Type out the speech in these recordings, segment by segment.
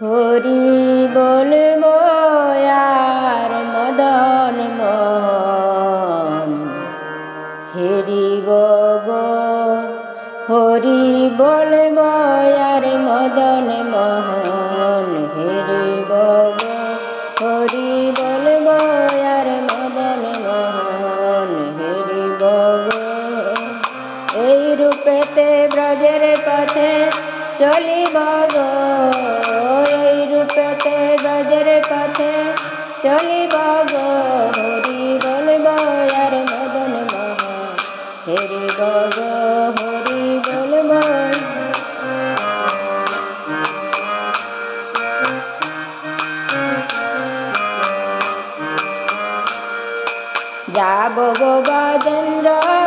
হরি আর মদন মোহন হেরিব গো হরি আর মদন মোহন হেরিব গো হরি আর মদন মোহন হেরিব গো, এই রূপেতে ব্রজের পথে চলিব গো। হেরিব বাবা হরে বলবান যাব গো বজেন্দ্রপুর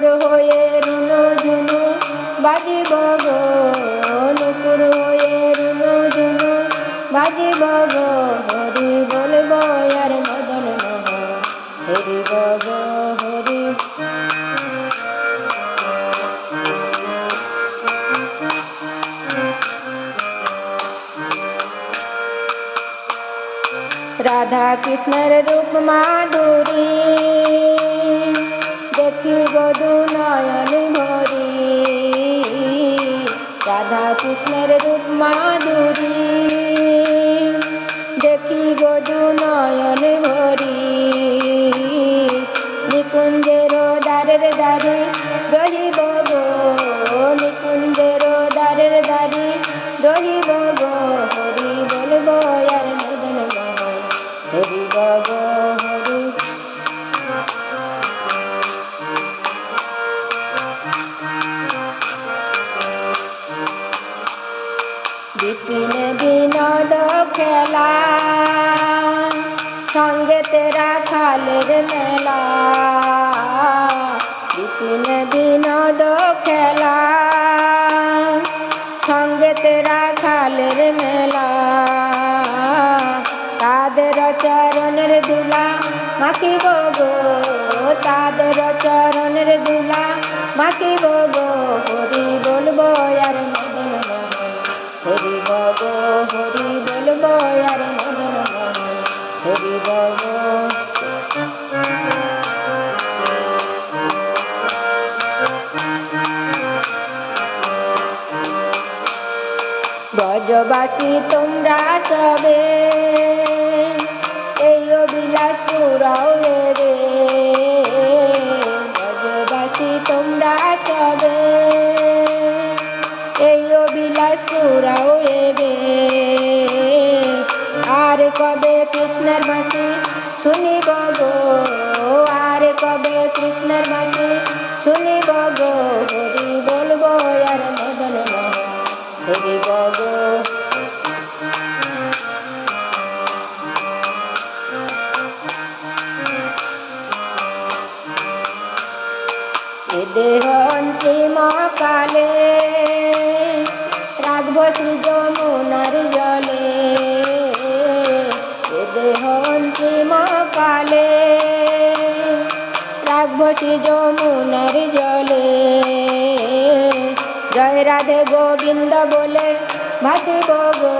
নুপুর হয়ে রুনু ঝুনু বাজিব গো নুপুর হয়ে রুনু ঝুনু বাজিব গো, হরি বলব আর মদন হরি গো হরি। রাধা কৃষ্ণের রূপ মাধুরী। মাধুরী। দেখি গজু নয়ন ভরি নিকুঞ্জের দ্বারের দ্বারে রহিব গো। নিকুঞ্জের দ্বারের দ্বারে রহিব গো। তেরা খালের মেলা বিপিন বিনোদ খেলা সঙ্গে তেরা খালের মেলা তাদের চরণের দুলা মাখিব গো তাদের চরণের দুলা মাখিব গো ব্রজবাসী তোমরা সবে। কালে রাখব শ্রী যমুনার জলে। এ দেহ অন্তিম কালে রাখব শ্রী যমুনার জলে। জয় রাধে গোবিন্দ বলে ভাসিব গো।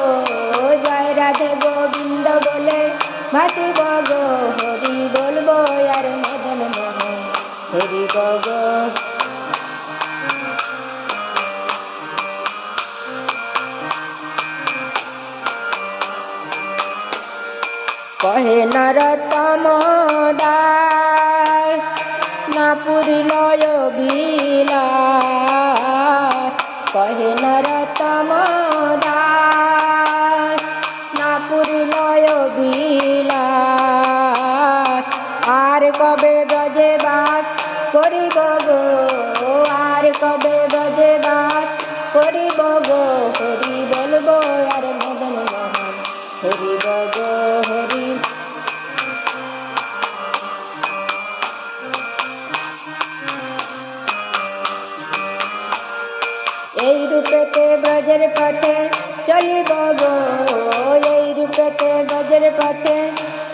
জয় রাধে গোবিন্দ বলে ভাসিব কহে নরতম দাস না পুরিলয় বিলাস। কহে নরতম ব্রজের পথে চলিব গো, এই রূপেতে ব্রজের পথে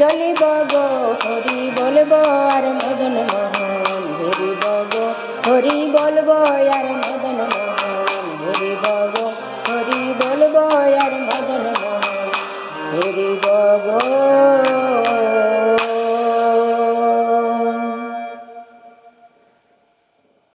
চলিব গো, হরি বলব আর মদন মোহন ঘুরিব গো, হরি বলব আর মদন মোহন ঘুরিব গো, হরি বলব আর মদন মোহন ঘুরিব গো।